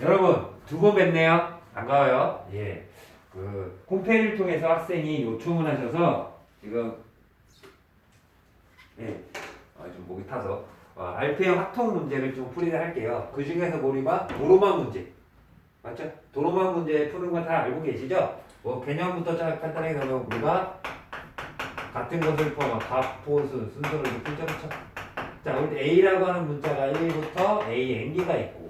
여러분 두번 뵙네요. 반가워요. 예. 그 홈페이지를 통해서 학생이 요청을 하셔서 지금 예. 아, 좀 목이 타서 어, 알페형 합통 문제를 좀 풀이를 할게요. 그 중에서 우리가 도로마 문제 맞죠? 도로마 문제 푸는 거다 알고 계시죠? 뭐 개념부터 잘 간단하게 가면 우리가 같은 것을 포함한 가포수 순서를 좀 풀죠, 그렇죠? 자, 우리 A라고 하는 문자가 1부터 AN기가 있고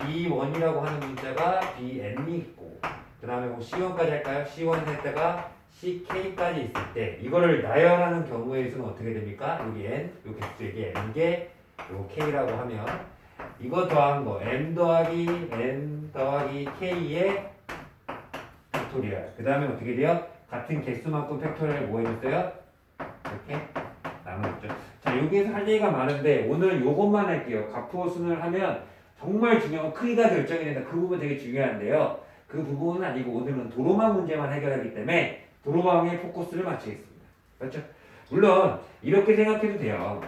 B1이라고 하는 문자가 BN이 있고 그 다음에 뭐 C1까지 할까요? C1 했다가 CK까지 있을 때 이거를 나열하는 경우에서는 어떻게 됩니까? 여기 N, 요 개수에게 N개, 요 K라고 하면 이거 더한 거 N 더하기 N 더하기 K의 팩토리얼 그 다음에 어떻게 돼요? 같은 개수만큼 팩토리얼 뭐 해줬어요? 이렇게 나눠줬죠 자 여기에서 할 얘기가 많은데 오늘 요것만 할게요 가포순을 하면 정말 중요한 건 크기가 결정이 된다 그 부분 되게 중요한데요 그 부분은 아니고 오늘은 도로마 문제만 해결하기 때문에 도로마에 포커스를 맞추겠습니다 그렇죠? 물론 이렇게 생각해도 돼요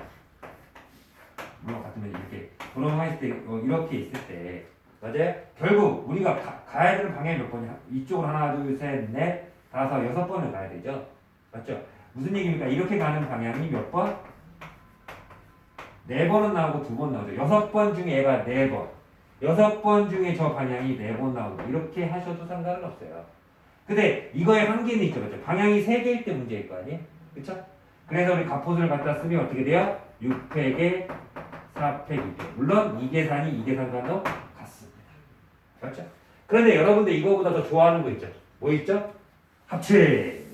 물론 같으면 이렇게 도로마 했을 때 어, 이렇게 있을 때 맞아요? 결국 우리가 가, 가 야 되는 방향이 몇 번이야? 이쪽으로 하나 둘셋넷 다섯 여섯 번을 가야 되죠 맞죠? 무슨 얘기입니까? 이렇게 가는 방향이 몇 번? 네 번은 나오고 두 번 나오죠. 여섯 번 중에 얘가 네 번. 여섯 번 중에 저 방향이 네 번 나오고 이렇게 하셔도 상관은 없어요. 근데 이거의 한계는 있죠. 그렇죠? 방향이 세 개일 때 문제일 거 아니에요? 그렇죠? 그래서 우리 갑포스를 갖다 쓰면 어떻게 돼요? 6팩에 4팩, 2팩. 물론 이 계산이 이 계산과도 같습니다. 그렇죠? 그런데 여러분들 이거보다 더 좋아하는 거 있죠? 뭐 있죠? 합체!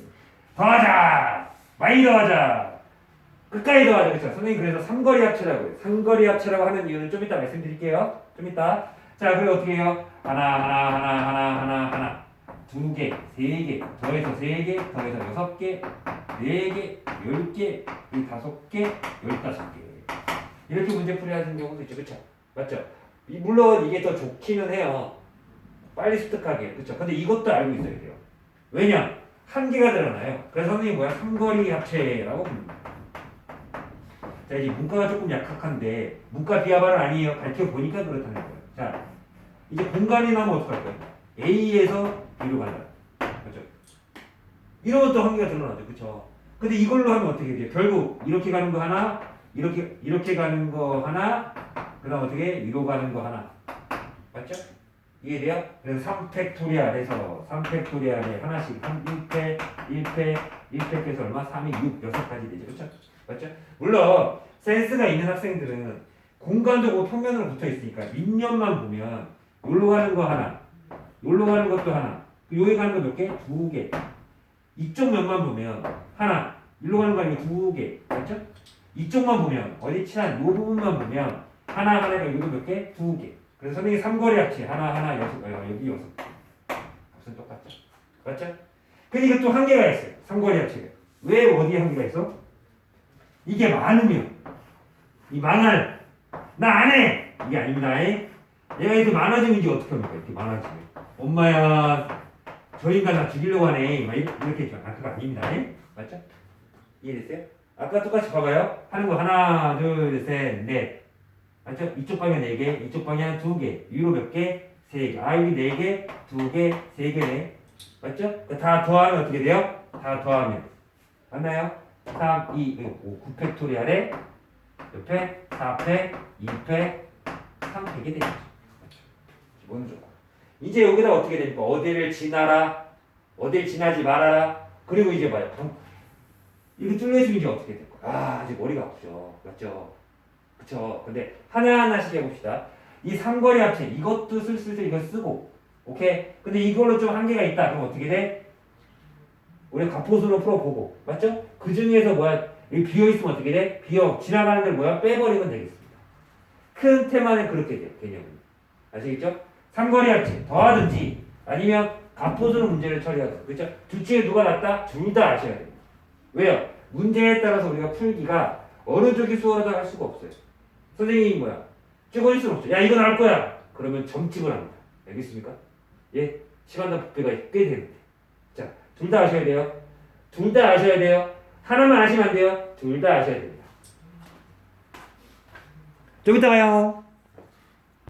더하자! 많이 더하자! 끝까지 더하자. 그렇죠? 선생님 그래서 삼거리 합체라고 해요. 삼거리 합체라고 하는 이유는 좀 이따 말씀드릴게요. 좀 이따. 자, 그리고 어떻게 해요? 하나, 하나, 하나, 하나, 하나, 하나. 두 개, 세 개, 더해서 세 개, 더해서 여섯 개, 네 개, 열 개, 이 다섯 개, 열다섯 개. 이렇게 문제 풀이 하는 경우도 있죠. 그렇죠? 맞죠? 이- 물론 이게 더 좋기는 해요. 빨리 습득하게. 그렇죠? 근데 이것도 알고 있어야 돼요. 왜냐? 한계가 드러나요. 그래서 선생님 뭐야? 삼거리 합체라고 부릅니다. 자 이제 문과가 조금 약학한데 문과 비하발은 아니에요. 밝혀 보니까 그렇다는 거예요. 자 이제 공간이 나면 어떡할 거예요? A에서 B로 간다. 그렇죠? 이런 것도 한계가 드러나죠. 그렇죠? 근데 이걸로 하면 어떻게 돼요? 결국 이렇게 가는 거 하나, 이렇게 이렇게 가는 거 하나, 그 다음 어떻게 위로 가는 거 하나. 맞죠? 이해돼요? 그래서 3팩토리알에서 3팩토리알에 하나씩 3, 1패, 1패, 1패 해서 얼마? 3이 6, 6까지 되죠. 그렇죠? 맞죠? 물론 센스가 있는 학생들은 공간적으로 평면으로 붙어 있으니까 밑면만 보면 여기로 가는 거 하나, 여기로 가는 것도 하나, 여기 가는 거 몇 개? 두 개. 이쪽 면만 보면 하나, 일로 가는 거 아니고 두 개. 맞죠? 이쪽만 보면 어디 친한 이 부분만 보면 하나 하나가 여기도 몇 개? 두 개. 그래서 선생님 삼거리 합체 하나 하나 여섯 어, 여기 여섯 개. 값은 똑같죠? 맞죠? 근데 이것도 한계가 있어요. 삼거리 합체가. 왜 어디에 한계가 있어? 이게 많으면 이 망할 나 안 해 이게 아닙니다 에? 얘가 이렇게 많아지면 이제 어떻게 합니까 이렇게 많아지면 엄마야 저 인간 나 죽이려고 하네 막 이렇게 했죠 아 그거 아닙니다 에? 맞죠? 이해됐어요? 아까 똑같이 봐봐요 하는 거 하나 둘셋넷 맞죠? 이쪽 방향 4개 이쪽 방향 2개 위로 몇 개? 3개 아 여기 4개 2개 3개네 맞죠? 다 더하면 어떻게 돼요? 다 더하면 맞나요? 3, 2, 5, 9팩토리알에 옆에 4팩, 2팩, 3팩이 되죠. 기본적으로. 이제 여기다 어떻게 됩니까? 어디를 지나라, 어디를 지나지 말아라. 그리고 이제 봐요. 방- 이렇게 뚫려있으면 이제 어떻게 될 거야? 아, 이제 머리가 아프죠. 맞죠? 그쵸? 근데 하나하나씩 해봅시다. 이 삼거리 합체, 이것도 슬슬 이거 쓰고, 오케이? 근데 이걸로 좀 한계가 있다. 그럼 어떻게 돼? 우리 가포수로 풀어보고 맞죠? 그 중에서 뭐야 여기 비어 있으면 어떻게 돼? 비어 지나가는 걸 뭐야? 빼버리면 되겠습니다 큰 테마는 그렇게 돼요 개념은 아시겠죠? 삼거리 합체 더하든지 아니면 가포수로 문제를 처리하든 그렇죠? 둘 중에 누가 낫다? 둘 다 아셔야 됩니다 왜요? 문제에 따라서 우리가 풀기가 어느 쪽이 수월하다 할 수가 없어요 선생님이 뭐야? 찍어줄 수는 없죠 야 이거 나올 거야 그러면 점집을 합니다 알겠습니까? 예? 시간당 부패가 꽤 되는데 둘 다 아셔야 돼요. 둘 다 아셔야 돼요. 하나만 아시면 안 돼요. 둘 다 아셔야 됩니다. 봐요.